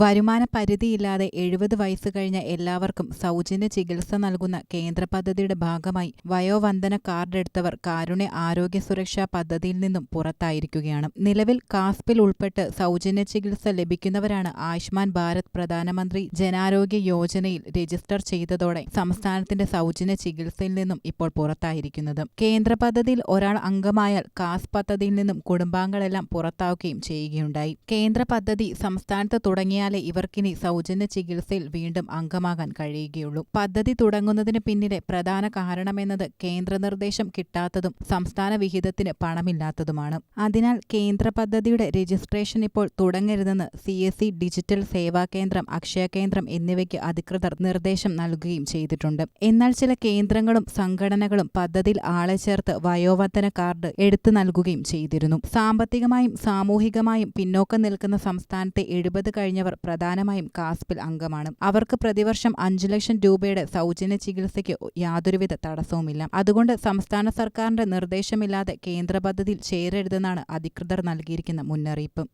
വരുമാന പരിധിയില്ലാതെ എഴുപത് വയസ്സ് കഴിഞ്ഞ എല്ലാവർക്കും സൗജന്യ ചികിത്സ നൽകുന്ന കേന്ദ്ര പദ്ധതിയുടെ ഭാഗമായി വയോവന്ദന കാർഡ് എടുത്തവർ കാരുണ്യ ആരോഗ്യ സുരക്ഷാ പദ്ധതിയിൽ നിന്നും പുറത്തായിരിക്കുകയാണ്. നിലവിൽ കാസ്പിൽ ഉൾപ്പെട്ട് സൗജന്യ ചികിത്സ ലഭിക്കുന്നവരാണ് ആയുഷ്മാൻ ഭാരത് പ്രധാനമന്ത്രി ജനാരോഗ്യ യോജനയിൽ രജിസ്റ്റർ ചെയ്തതോടെ സംസ്ഥാനത്തിന്റെ സൗജന്യ ചികിത്സയിൽ നിന്നും ഇപ്പോൾ പുറത്തായിരിക്കുന്നത്. കേന്ദ്ര പദ്ധതിയിൽ ഒരാൾ അംഗമായാൽ കാസ് പദ്ധതിയിൽ നിന്നും കുടുംബാംഗങ്ങളെല്ലാം പുറത്താവുകയും ചെയ്യുകയുണ്ടായി. കേന്ദ്ര പദ്ധതി സംസ്ഥാനത്ത് തുടങ്ങിയാലേ ഇവർക്കിനി സൗജന്യ ചികിത്സയിൽ വീണ്ടും അംഗമാകാൻ കഴിയുകയുള്ളൂ. പദ്ധതി തുടങ്ങുന്നതിന് പിന്നിലെ പ്രധാന കാരണമെന്നത് കേന്ദ്ര നിർദ്ദേശം കിട്ടാത്തതും സംസ്ഥാന വിഹിതത്തിന് പണമില്ലാത്തതുമാണ്. അതിനാൽ കേന്ദ്ര പദ്ധതിയുടെ രജിസ്ട്രേഷൻ ഇപ്പോൾ തുടങ്ങരുതെന്ന് C S C digital Seva കേന്ദ്രം അക്ഷയ കേന്ദ്രം എന്നിവയ്ക്ക് അധികൃതർ നിർദ്ദേശം നൽകുകയും ചെയ്തിട്ടുണ്ട്. എന്നാൽ ചില കേന്ദ്രങ്ങളും സംഘടനകളും പദ്ധതിയിൽ ആളെ ചേർത്ത് വയോവർദ്ധന കാർഡ് എടുത്തു നൽകുകയും ചെയ്തിരുന്നു. സാമ്പത്തികമായും സാമൂഹികമായും പിന്നോക്കം നിൽക്കുന്ന സംസ്ഥാനത്തെ എഴുപത് കഴിഞ്ഞവർ പ്രധാനമായും കാസ്പിൽ അംഗമാണ്. അവർക്ക് പ്രതിവർഷം അഞ്ചു ലക്ഷം രൂപയുടെ സൗജന്യ ചികിത്സയ്ക്ക് യാതൊരുവിധ തടസ്സവുമില്ല. അതുകൊണ്ട് സംസ്ഥാന സർക്കാരിന്റെ നിർദ്ദേശമില്ലാതെ കേന്ദ്ര പദ്ധതിയിൽ ചേരരുതെന്നാണ് അധികൃതർ നൽകിയിരിക്കുന്ന മുന്നറിയിപ്പ്.